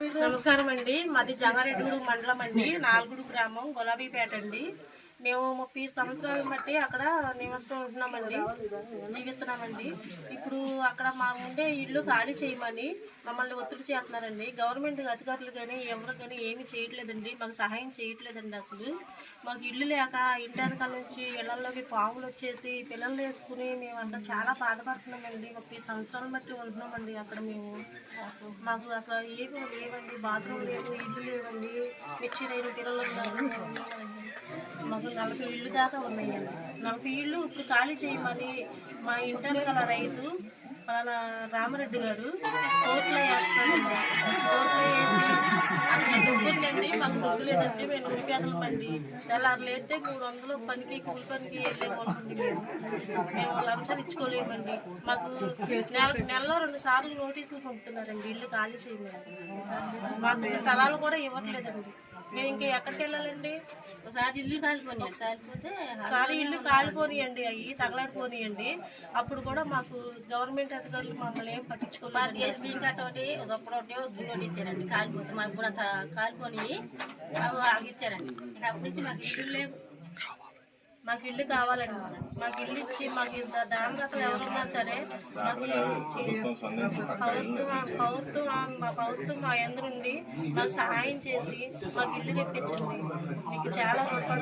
నమస్కారం అండి. మాది జంగారెడ్డి మండలం అండి. నాలుగుడు గ్రామం గులాబీపేట అండి. మేము ముప్పై సంవత్సరాలు బట్టి అక్కడ నివసం ఉంటున్నామండి. జీవిస్తున్నామండి. ఇప్పుడు అక్కడ మా ఉండే ఇల్లు ఖాళీ చేయమని మమ్మల్ని ఒత్తిడి చేస్తున్నారండి. గవర్నమెంట్ అధికారులు కానీ ఎవరు కానీ ఏమీ చేయట్లేదండి. మాకు సహాయం చేయట్లేదండి అసలు. మాకు ఇల్లు లేక ఇంటి వెనకాల నుంచి ఇళ్ళలోకి పాములు వచ్చేసి పిల్లలు వేసుకుని మేము అక్కడ చాలా బాధపడుతున్నామండి. ముప్పై సంవత్సరాలు బట్టి ఉంటున్నామండి అక్కడ మేము. మాకు అసలు ఏమీ లేవండి. బాత్రూమ్ లేవు ఇల్లు లేవండి. మిర్చి రైలు పిల్లలు ఉన్నారు. మాకు నలభై ఇళ్ళు దాకా ఉన్నాయండి. నలభై ఇళ్ళు ఇప్పుడు ఖాళీ చేయమని మా ఇంటర్ గల రైతు మన రామరెడ్డి గారు కోర్టులో వేస్తాను కోర్టులో వేసి అక్కడ డబ్బు మాకు డబ్బు లేదండి మేము నిరుపేదలమండి తెల్లారు లేస్తే మూడు వందలు పనికి కూలి పనికి వెళ్ళే మేము. మేము లంచం ఇచ్చుకోలేమండి. మాకు నెల నెలలో రెండు సార్లు నోటీసులు పంపుతున్నారండి ఇల్లు ఖాళీ చేయమని. మాకు స్థలాలు కూడా ఇవ్వట్లేదండి. మేము ఇంకా ఎక్కడికి వెళ్ళాలండి ఒకసారి ఇల్లు కాలిపోయి కాలిపోతే ఒకసారి ఇల్లు కాలిపోనియండి అవి తగలాడిపోనియండి అప్పుడు కూడా మాకు గవర్నమెంట్ అధికారులు మమ్మల్ని ఏం పట్టించుకోలేదు ఎస్బీ ఒకటి ఒకప్పుడు ఒకటి ఒకటి ఇచ్చారండి. కాలిపోతే మాకు కూడా అంత కాలిపోయి మాకు ఆగిచ్చారండి. ఇక అప్పటి నుంచి మాకు ఇల్లు లేవు. మాకు ఇల్లు కావాలండి మాకు ఇల్లు ఇచ్చి మాకు ఇంత దానదాతలు ఎవరున్నా సరే మాకు ఇల్లు ఇచ్చి ప్రభుత్వం ప్రభుత్వం మా ప్రభుత్వం మా ఎందుండి మాకు సహాయం చేసి మాకు ఇల్లు తెప్పించండి మీకు చాలా గొప్ప